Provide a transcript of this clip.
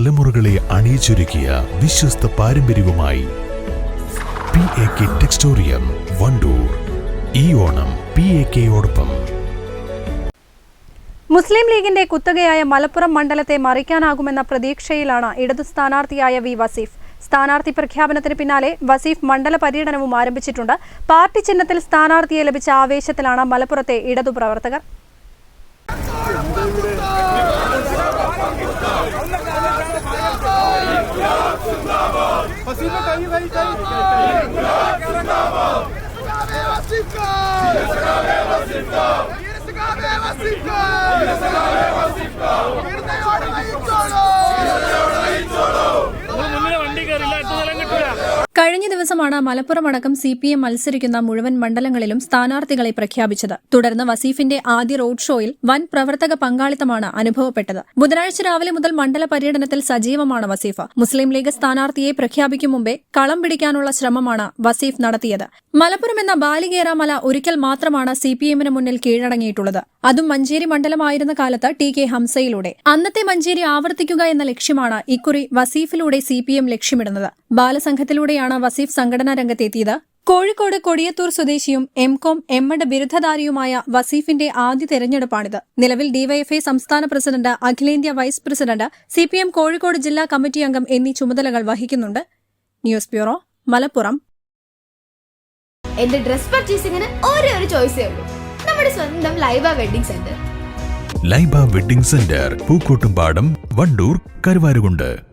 തലമുറകളെ അണിയിച്ചൊരുക്കിയ വിശ്വസ്ത പാരമ്പര്യവുമായി P A K textorium Vandoor ഈ ഓണം പി എ കെയോടൊപ്പം മുസ്ലിം ലീഗിന്റെ കുത്തകയായ മലപ്പുറം മണ്ഡലത്തെ മറിക്കാനാകുമെന്ന പ്രതീക്ഷയിലാണ് ഇടതു സ്ഥാനാർത്ഥിയായ വി വസീഫ്. സ്ഥാനാർത്ഥി പ്രഖ്യാപനത്തിന് പിന്നാലെ വസീഫ് മണ്ഡല പര്യടനവും ആരംഭിച്ചിട്ടുണ്ട്. പാർട്ടി ചിഹ്നത്തിൽ സ്ഥാനാർത്ഥിയെ ലഭിച്ച ആവേശത്തിലാണ് മലപ്പുറത്തെ ഇടതു പ്രവർത്തകർ. जिंदाबाद हसीना कहीं कहीं कहीं കഴിഞ്ഞ ദിവസമാണ് മലപ്പുറം അടക്കം സി പി എം മത്സരിക്കുന്ന മുഴുവൻ മണ്ഡലങ്ങളിലും സ്ഥാനാർത്ഥികളെ പ്രഖ്യാപിച്ചത്. തുടർന്ന് വസീഫിന്റെ ആദ്യ റോഡ് ഷോയിൽ വൻ പ്രവർത്തക പങ്കാളിത്തമാണ് അനുഭവപ്പെട്ടത്. ബുധനാഴ്ച രാവിലെ മുതൽ മണ്ഡല പര്യടനത്തിൽ സജീവമാണ് വസീഫ്. മുസ്ലിം ലീഗ് സ്ഥാനാർത്ഥിയെ പ്രഖ്യാപിക്കും മുമ്പേ കളം പിടിക്കാനുള്ള ശ്രമമാണ് വസീഫ് നടത്തിയത്. മലപ്പുറം എന്ന ബാലികേറാമല ഒരിക്കൽ മാത്രമാണ് സി പി എമ്മിന് മുന്നിൽ കീഴടങ്ങിയിട്ടുള്ളത്. അതും മഞ്ചേരി മണ്ഡലമായിരുന്ന കാലത്ത് ടി കെ ഹംസയിലൂടെ. അന്നത്തെ മഞ്ചേരി ആവർത്തിക്കുക എന്ന ലക്ഷ്യമാണ് ഇക്കുറി വസീഫിലൂടെ സി പി എം ലക്ഷ്യമിടുന്നത്. ബാലസംഘത്തിലൂടെയാണ് വസീഫ് സംഘടനാ രംഗത്തെത്തിയത്. കോഴിക്കോട് കൊടിയത്തൂർ സ്വദേശിയും എം കോം എം എഡ് ബിരുദധാരിയുമായ വസീഫിന്റെ ആദ്യ തെരഞ്ഞെടുപ്പാണിത്. നിലവിൽ ഡിവൈഎഫ്ഐ സംസ്ഥാന പ്രസിഡന്റ് അഖിലേന്ത്യാ vice president C P M Kozhikode ജില്ലാ കമ്മിറ്റി അംഗം എന്നീ ചുമതലകൾ വഹിക്കുന്നുണ്ട്. News bureau Malappuram. എന്റെ ഡ്രസ് പർച്ചേസിംഗിന് ഒരേ ഒരു ചോയ്സേ ഉള്ളൂ. നമ്മുടെ സ്വന്തം Laiba wedding centre. Laiba wedding centre Pookkottumpadam Vandoor Karuvarakundu.